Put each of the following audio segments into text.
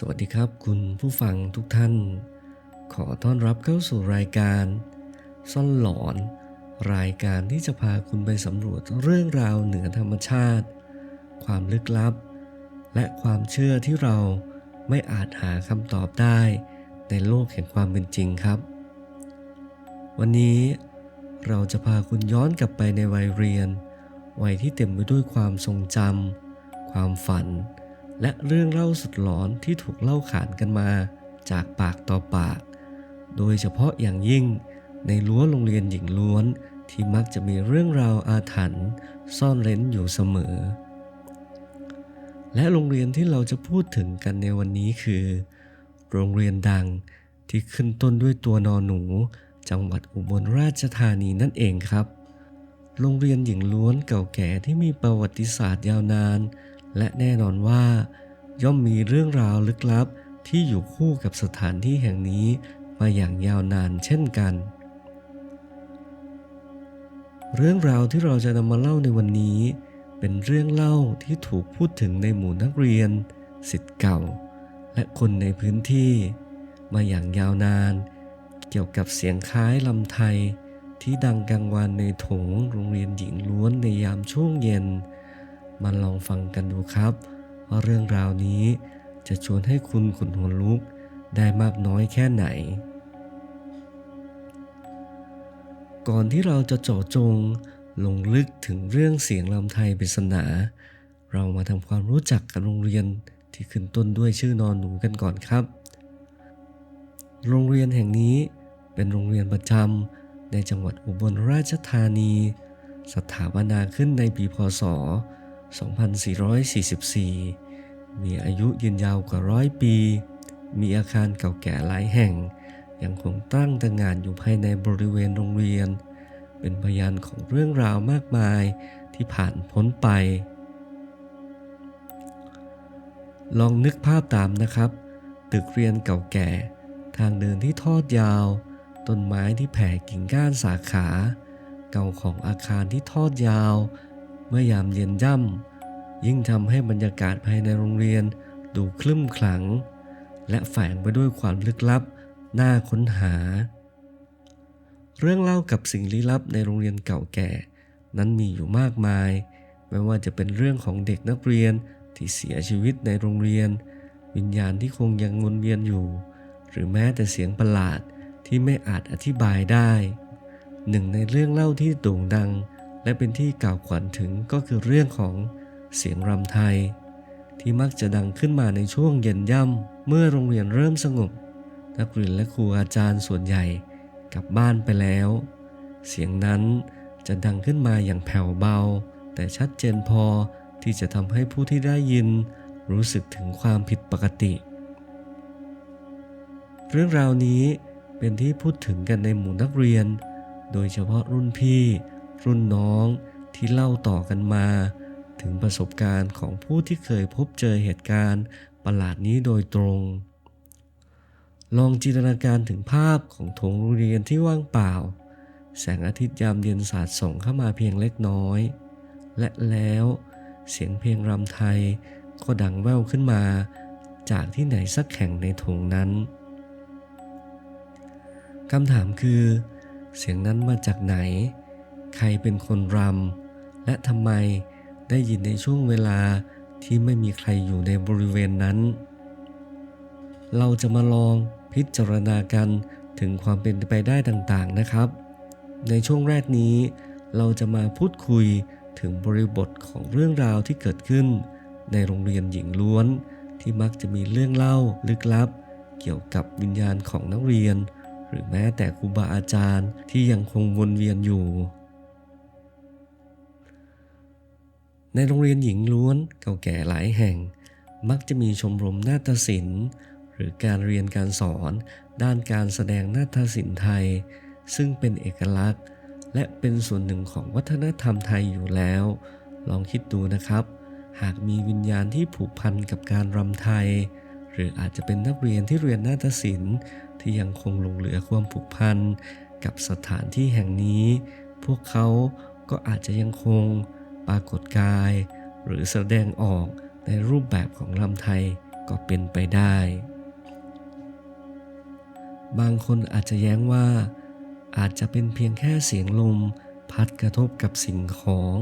สวัสดีครับคุณผู้ฟังทุกท่าน ขอต้อนรับเข้าสู่รายการ ซ่อนหลอน รายการที่จะพาคุณไปสำรวจเรื่องราวเหนือธรรมชาติ ความลึกลับ และความเชื่อที่เราไม่อาจหาคำตอบได้ในโลกแห่งความเป็นจริงครับ วันนี้เราจะพาคุณย้อนกลับไปในวัยเรียน วัยที่เต็มไปด้วยความทรงจำความฝัน และเรื่องเล่าสุดหลอนที่ถูกเล่าขานกันมาจากปากต่อปาก โดยเฉพาะอย่างยิ่งในรั้วโรงเรียนหญิงล้วนที่มักจะมีเรื่องราวอาถรรพ์ซ่อนเร้นอยู่เสมอ และโรงเรียนที่เราจะพูดถึงกันในวันนี้คือ โรงเรียนดังที่ขึ้นต้นด้วยตัวนอหนู จังหวัดอุบลราชธานีนั่นเองครับ โรงเรียนหญิงล้วนเก่าแก่ที่มีประวัติศาสตร์ยาวนาน และแน่นอนว่า ย่อมมีเรื่องราวลึกลับที่อยู่คู่กับสถานที่แห่งนี้มาอย่างยาวนานเช่นกัน เรื่องราวที่เราจะนำมาเล่าในวันนี้ เป็นเรื่องเล่าที่ถูกพูดถึงในหมู่นักเรียนสิทธิ์เก่า และคนในพื้นที่ มาอย่างยาวนาน เกี่ยวกับเสียงคล้ายลำไทยที่ดังกลางวันในโถงโรงเรียนหญิงล้วนในยามช่วงเย็น มาลองฟังกันดูครับว่าเรื่องราวนี้จะชวนให้คุณขนหัวลุกได้มากน้อยแค่ไหน ก่อนที่เราจะเจาะจงลงลึกถึงเรื่องเสียงลำไทยปริศนา เรามาทำความรู้จักกับโรงเรียนที่ขึ้นต้นด้วยชื่อนอนหนูกันก่อนครับ โรงเรียนแห่งนี้เป็นโรงเรียนประจำในจังหวัดอุบลราชธานี สถาปนาขึ้นในปีพศ 2444 มีอายุยืนยาวกว่าร้อยปี มีอาคารเก่าแก่หลายแห่ง ยังคงตั้งตระหง่านอยู่ภายในบริเวณโรงเรียน เป็นพยานของเรื่องราวมากมายที่ผ่านพ้นไป ลองนึกภาพตามนะครับ ตึกเรียนเก่าแก่ ทางเดินที่ทอดยาว ต้นไม้ที่แผ่กิ่งก้านสาขา เก่าของอาคารที่ทอดยาว เมื่อยามเย็นย่ำยิ่งทำให้บรรยากาศภายในโรงเรียนดูคลึ้มขลัง และแฝงไปด้วยความลึกลับน่าค้นหา เรื่องเล่ากับสิ่งลี้ลับในโรงเรียนเก่าแก่ นั้นมีอยู่มากมาย ไม่ว่าจะเป็นเรื่องของเด็กนักเรียนที่เสียชีวิตในโรงเรียน วิญญาณที่คงยังวนเวียนอยู่ หรือแม้แต่เสียงประหลาดที่ไม่อาจอธิบายได้ หนึ่งในเรื่องเล่าที่โด่งดัง และเป็นที่กล่าวขวัญถึงก็คือเรื่องของเสียงรำไทย ที่มักจะดังขึ้นมาในช่วงเย็นย่ำเมื่อโรงเรียนเริ่มสงบ นักเรียนและครูอาจารย์ส่วนใหญ่กลับบ้านไปแล้ว เสียงนั้นจะดังขึ้นมาอย่างแผ่วเบา แต่ชัดเจนพอที่จะทำให้ผู้ที่ได้ยิน รู้สึกถึงความผิดปกติ เรื่องราวนี้เป็นที่พูดถึงกันในหมู่นักเรียน โดยเฉพาะรุ่นพี่ รุ่นน้องที่เล่าต่อกันมา ถึงประสบการณ์ของผู้ที่เคยพบเจอเหตุการณ์ประหลาดนี้โดยตรง ลองจินตนาการถึงภาพของโถงโรงเรียนที่ว่างเปล่า แสงอาทิตย์ยามเย็นสาดส่องเข้ามาเพียงเล็กน้อย และแล้วเสียงเพลงรำไทยก็ดังแว่วขึ้นมา จากที่ไหนสักแห่งในโถงนั้นคำถามคือ เสียงนั้นมาจากไหน ใครเป็นคนรำและทำไมได้ยินในช่วงเวลาที่ไม่มีใครอยู่ในบริเวณนั้น เราจะมาลองพิจารณากันถึงความเป็นไปได้ต่างๆนะครับ ในช่วงแรกนี้ เราจะมาพูดคุยถึงบริบทของเรื่องราวที่เกิดขึ้น ในโรงเรียนหญิงล้วน ที่มักจะมีเรื่องเล่าลึกลับ เกี่ยวกับวิญญาณของนักเรียน หรือแม้แต่ครูบาอาจารย์ที่ยังคงวนเวียนอยู่ ในโรงเรียนหญิงล้วนเก่าแก่หลายแห่ง มักจะมีชมรมนาฏศิลป์ หรือการเรียนการสอน ด้านการแสดงนาฏศิลป์ไทย ซึ่งเป็นเอกลักษณ์ และเป็นส่วนหนึ่งของวัฒนธรรมไทยอยู่แล้ว ลองคิดดูนะครับ หากมีวิญญาณที่ผูกพันกับการรำไทย หรืออาจจะเป็นนักเรียนที่เรียนนาฏศิลป์ ที่ยังคงหลงเหลือความผูกพันกับสถานที่แห่งนี้ พวกเขาก็อาจจะยังคง ปรากฏกาย หรือแสดงออกในรูปแบบของลำไทยก็เป็นไปได้ บางคนอาจจะแย้งว่า อาจจะเป็นเพียงแค่เสียงลมพัดกระทบกับสิ่งของ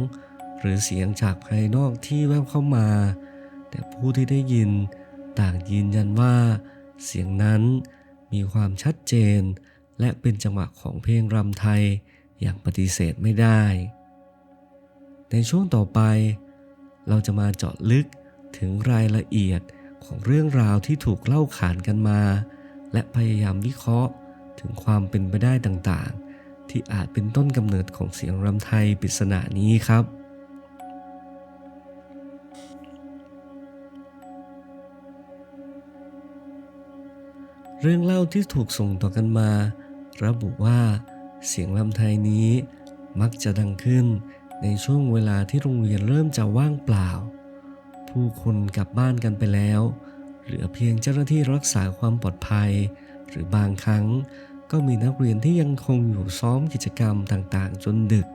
หรือเสียงจากภายนอกที่แววเข้ามา แต่ผู้ที่ได้ยินต่างยืนยันว่า เสียงนั้นมีความชัดเจน และเป็นจังหวะของเพลงรำไทยอย่างปฏิเสธไม่ได้ ในช่วงต่อไป เราจะมาเจาะลึกถึงรายละเอียดของเรื่องราวที่ถูกเล่าขานกันมา และพยายามวิเคราะห์ถึงความเป็นไปได้ต่างๆ ที่อาจเป็นต้นกำเนิดของเสียงรำไทยปริศนานี้ครับ เรื่องเล่าที่ถูกส่งต่อกันมา ระบุว่าเสียงลำไทยนี้มักจะดังขึ้น ในช่วงเวลาที่โรงเรียนเริ่มจะว่างเปล่า ผู้คนกลับบ้านกันไปแล้ว เหลือเพียงเจ้าหน้าที่รักษาความปลอดภัย หรือบางครั้งก็มีนักเรียนที่ยังคงอยู่ซ้อมกิจกรรมต่างๆ จนดึก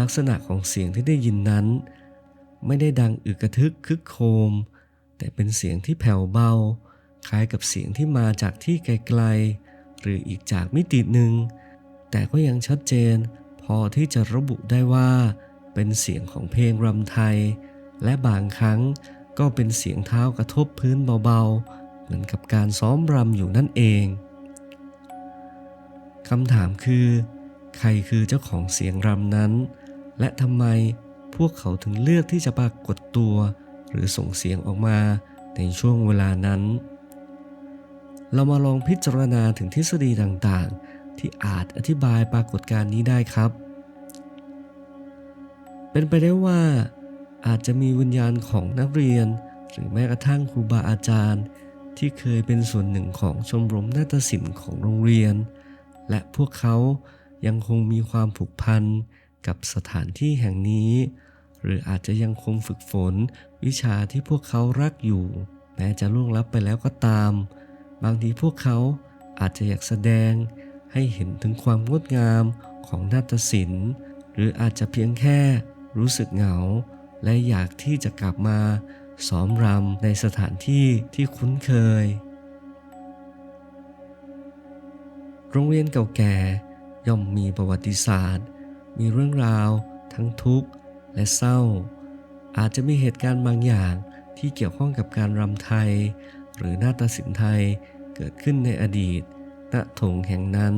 ลักษณะของเสียงที่ได้ยินนั้น ไม่ได้ดังอึกกระทึกคึกโครมแต่เป็นเสียงที่แผ่วเบา คล้ายกับเสียงที่มาจากที่ไกลๆ หรืออีกจากมิติหนึ่ง แต่ก็ยังชัดเจน พอที่จะระบุได้ว่า เป็นเสียงของเพลงรำไทย และบางครั้งก็เป็นเสียงเท้ากระทบพื้นเบาๆ เหมือนกับการซ้อมรำอยู่นั่นเองคำถามคือ ใครคือเจ้าของเสียงรำนั้น และทำไมพวกเขาถึงเลือกที่จะปรากฏตัว หรือส่งเสียงออกมาในช่วงเวลานั้น เรามาลองพิจารณาถึงทฤษฎีต่างๆ ที่อาจอธิบายปรากฏการณ์นี้ได้ครับ เป็นไปได้ว่า อาจจะมีวิญญาณของนักเรียน หรือแม้กระทั่งครูบาอาจารย์ ที่เคยเป็นส่วนหนึ่งของชมรมนาฏศิลป์ของโรงเรียน และพวกเขายังคงมีความผูกพันกับสถานที่แห่งนี้ หรืออาจจะยังคงฝึกฝนวิชาที่พวกเขารักอยู่ แม้จะล่วงลับไปแล้วก็ตาม บางทีพวกเขาอาจจะอยากแสดง ให้เห็นถึงความงดงามของนาฏศิลป์ หรืออาจจะเพียงแค่รู้สึกเหงา และอยากที่จะกลับมาซ้อมรำในสถานที่ที่คุ้นเคย โรงเรียนเก่าแก่ย่อมมีประวัติศาสตร์ มีเรื่องราว ทั้งทุกข์และเศร้า อาจจะมีเหตุการณ์บางอย่างที่เกี่ยวข้องกับการรำไทย หรือนาฏศิลป์ไทยเกิดขึ้นในอดีต ณถงแห่งนั้น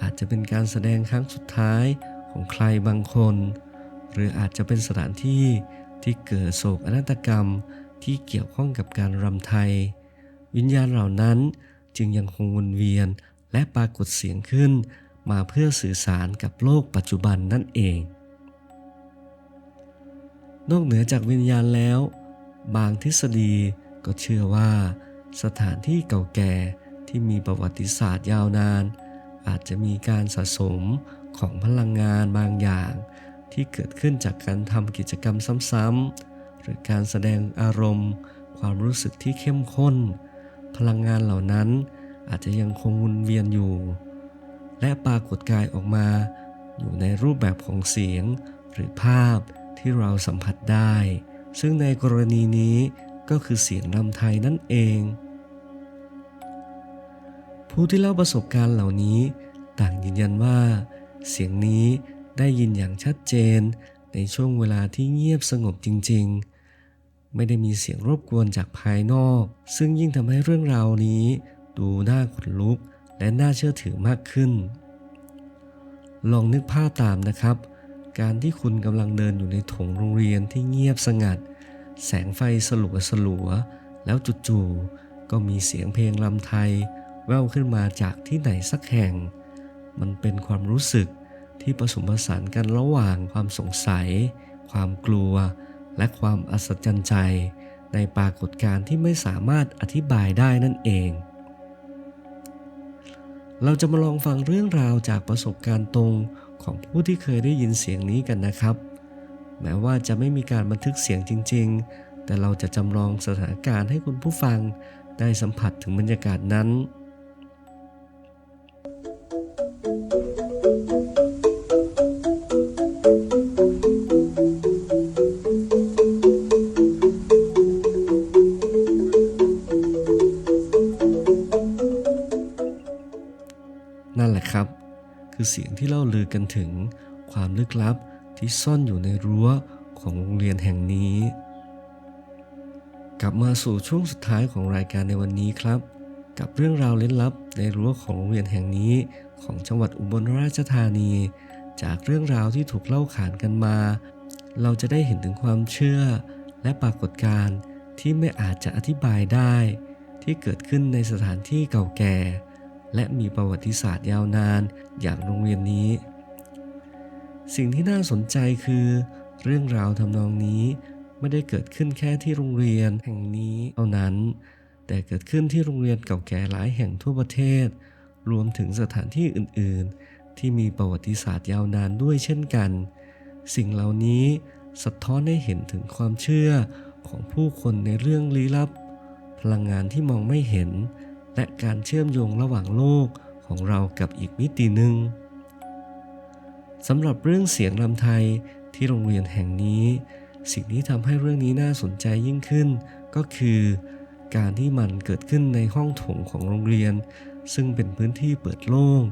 อาจจะเป็นการแสดงครั้งสุดท้ายของใครบางคน หรืออาจจะเป็นสถานที่ที่เกิดโศกนาฏกรรมที่เกี่ยวข้องกับการรำไทย วิญญาณเหล่านั้นจึงยังคงวนเวียนและปรากฏเสียงขึ้น มาเพื่อสื่อสารกับโลกปัจจุบันนั่นเอง นอกเหนือจากวิญญาณแล้ว บางทฤษฎีก็เชื่อว่า สถานที่เก่าแก่ ที่มีประวัติศาสตร์ยาวนาน อาจจะมีการสะสมของพลังงานบางอย่าง ที่เกิดขึ้นจากการทำกิจกรรมซ้ำๆหรือการแสดงอารมณ์ ความรู้สึกที่เข้มข้น พลังงานเหล่านั้นอาจจะยังคงวนเวียนอยู่ และปรากฏกายออกมา อยู่ในรูปแบบของเสียง หรือภาพที่เราสัมผัสได้ ซึ่งในกรณีนี้ก็คือเสียงรำไทยนั่นเอง ผู้ที่เล่าประสบการณ์เหล่านี้ ต่างยืนยันว่า เสียงนี้ได้ยินอย่างชัดเจน ในช่วงเวลาที่เงียบสงบจริง ๆ ไม่ได้มีเสียงรบกวนจากภายนอก ซึ่งยิ่งทำให้เรื่องราวนี้ ดูน่าขนลุกและน่าเชื่อถือมากขึ้น ลองนึกภาพตามนะครับ การที่คุณกำลังเดินอยู่ในถงโรงเรียนที่เงียบสงัด แสงไฟสลัวสลัวแล้วจู่ๆก็มีเสียงเพลงลำไทย แว่วขึ้นมาจากที่ไหนสักแห่ง มันเป็นความรู้สึกที่ผสมผสานกันระหว่างความสงสัย ความกลัว และความอัศจรรย์ใจ ในปรากฏการณ์ที่ไม่สามารถอธิบายได้นั่นเอง เราจะมาลองฟังเรื่องราวจากประสบการณ์ตรงของผู้ที่เคยได้ยินเสียงนี้กันนะครับ แม้ว่าจะไม่มีการบันทึกเสียงจริง ๆ แต่เราจะจำลองสถานการณ์ให้คุณผู้ฟังได้สัมผัสถึงบรรยากาศนั้น คือเสียงที่เล่าลือกันถึงความลึกลับที่ซ่อนอยู่ในรั้วของโรงเรียนแห่งนี้ กลับมาสู่ช่วงสุดท้ายของรายการในวันนี้ครับ กับเรื่องราวเล้นลับในรั้วของโรงเรียนแห่งนี้ ของจังหวัดอุบลราชธานี จากเรื่องราวที่ถูกเล่าขานกันมา เราจะได้เห็นถึงความเชื่อ และปรากฏการณ์ที่ไม่อาจจะอธิบายได้ ที่เกิดขึ้นในสถานที่เก่าแก่ และมีประวัติศาสตร์ยาวนานอย่างโรงเรียนนี้ สิ่งที่น่าสนใจคือ เรื่องราวทำนองนี้ไม่ได้เกิดขึ้นแค่ที่โรงเรียนแห่งนี้เท่านั้น แต่เกิดขึ้นที่โรงเรียนเก่าแก่หลายแห่งทั่วประเทศ รวมถึงสถานที่อื่น ๆ ที่มีประวัติศาสตร์ยาวนานด้วยเช่นกัน สิ่งเหล่านี้สะท้อนให้เห็นถึงความเชื่อของผู้คนในเรื่องลี้ลับ พลังงานที่มองไม่เห็น และการเชื่อมโยงระหว่างโลกของเรากับอีกมิติหนึ่งสำหรับเรื่องเสียงลำไทยที่โรงเรียนแห่งนี้ สิ่งที่ทำให้เรื่องนี้น่าสนใจยิ่งขึ้น ก็คือ การที่มันเกิดขึ้นในห้องโถงของโรงเรียน ซึ่งเป็นพื้นที่เปิดโล่ง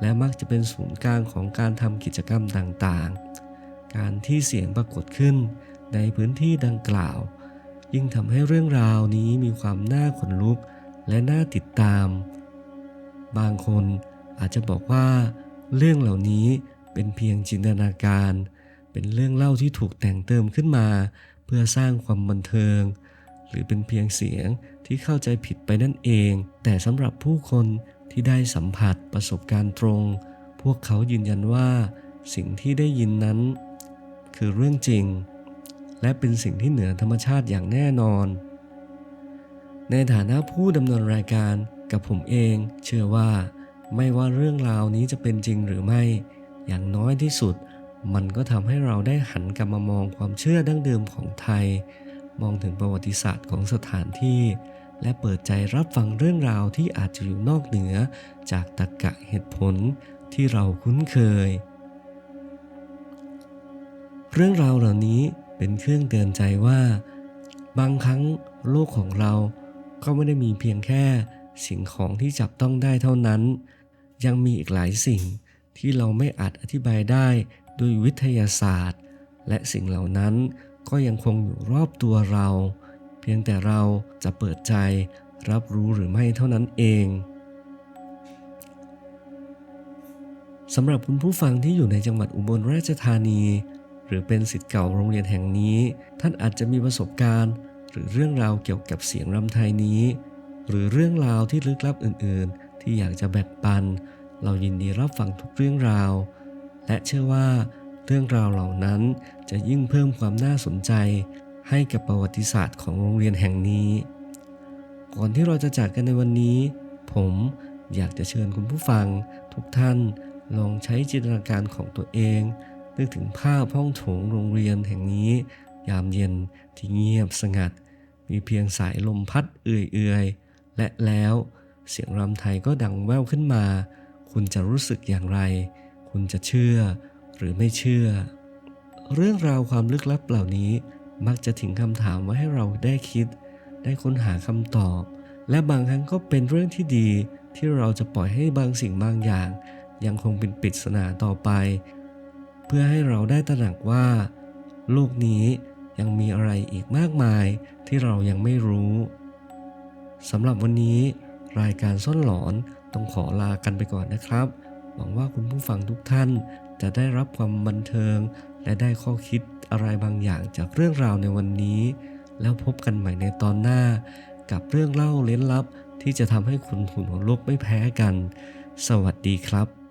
และมักจะเป็นศูนย์กลางของการทำกิจกรรมต่างๆ การที่เสียงปรากฏขึ้นในพื้นที่ดังกล่าว ยิ่งทำให้เรื่องราวนี้มีความน่าขนลุก และน่าติดตาม บางคนอาจจะบอกว่า เรื่องเหล่านี้เป็นเพียงจินตนาการ เป็นเรื่องเล่าที่ถูกแต่งเติมขึ้นมา เพื่อสร้างความบันเทิง หรือเป็นเพียงเสียงที่เข้าใจผิดไปนั่นเอง แต่สำหรับผู้คนที่ได้สัมผัสประสบการณ์ตรง พวกเขายืนยันว่าสิ่งที่ได้ยินนั้น คือเรื่องจริง และเป็นสิ่งที่เหนือธรรมชาติอย่างแน่นอน ในฐานะผู้ดำเนินรายการกับผมเอง เชื่อว่า ไม่ว่าเรื่องราวนี้จะเป็นจริงหรือไม่ อย่างน้อยที่สุด มันก็ทำให้เราได้หันกลับมามองความเชื่อดั้งเดิมของไทย มองถึงประวัติศาสตร์ของสถานที่ และเปิดใจรับฟังเรื่องราวที่อาจจะอยู่นอกเหนือ จากตรรกะเหตุผลที่เราคุ้นเคย เรื่องราวเหล่านี้เป็นเครื่องเตือนใจว่า บางครั้งโลกของเรา ก็ไม่ได้มีเพียงแค่สิ่งของที่จับต้องได้เท่านั้น ยังมีอีกหลายสิ่งที่เราไม่อาจอธิบายได้ด้วยวิทยาศาสตร์ และสิ่งเหล่านั้นก็ยังคงอยู่รอบตัวเรา เพียงแต่เราจะเปิดใจรับรู้หรือไม่เท่านั้นเองสำหรับคุณผู้ฟังที่อยู่ในจังหวัดอุบลราชธานี หรือเป็นสิทธิ์เก่าโรงเรียนแห่งนี้ ท่านอาจจะมีประสบการณ์ หรือเรื่องราวเกี่ยวกับเสียงรำไทยนี้ หรือเรื่องราวที่ลึกลับอื่น ๆ ที่อยากจะแบ่งปัน เรายินดีรับฟังทุกเรื่องราว และเชื่อว่าเรื่องราวเหล่านั้นจะยิ่งเพิ่มความน่าสนใจ ให้กับประวัติศาสตร์ของโรงเรียนแห่งนี้ ก่อนที่เราจะจากกันในวันนี้ ผมอยากจะเชิญคุณผู้ฟัง ทุกท่านลองใช้จินตนาการของตัวเอง นึกถึงภาพห้องโถงโรงเรียนแห่งนี้ ยามเย็นที่เงียบสงัด มีเพียงสายลมพัดเอื่อยๆ และแล้วเสียงรำไทยก็ดังแว่วขึ้นมา คุณจะรู้สึกอย่างไร คุณจะเชื่อหรือไม่เชื่อ เรื่องราวความลึกลับเหล่านี้มักจะถึงคำถามไว้ให้เราได้คิด ได้ค้นหาคำตอบ และบางครั้งก็เป็นเรื่องที่ดีที่เราจะปล่อยให้บางสิ่งบางอย่าง ยังคงเป็นปริศนาต่อไป เพื่อให้เราได้ตระหนักว่า โลกนี้ยังมีอะไรอีกมากมาย ที่เรายังไม่รู้สำหรับวันนี้รายการซ่อนหลอนต้องขอลากันไปก่อนนะครับ หวังว่าคุณผู้ฟังทุกท่านจะได้รับความบันเทิง และได้ข้อคิดอะไรบางอย่างจากเรื่องราวในวันนี้ แล้วพบกันใหม่ในตอนหน้า กับเรื่องเล่าเล้นลับที่จะทำให้คุณหุนหัวลุกไม่แพ้กัน สวัสดีครับ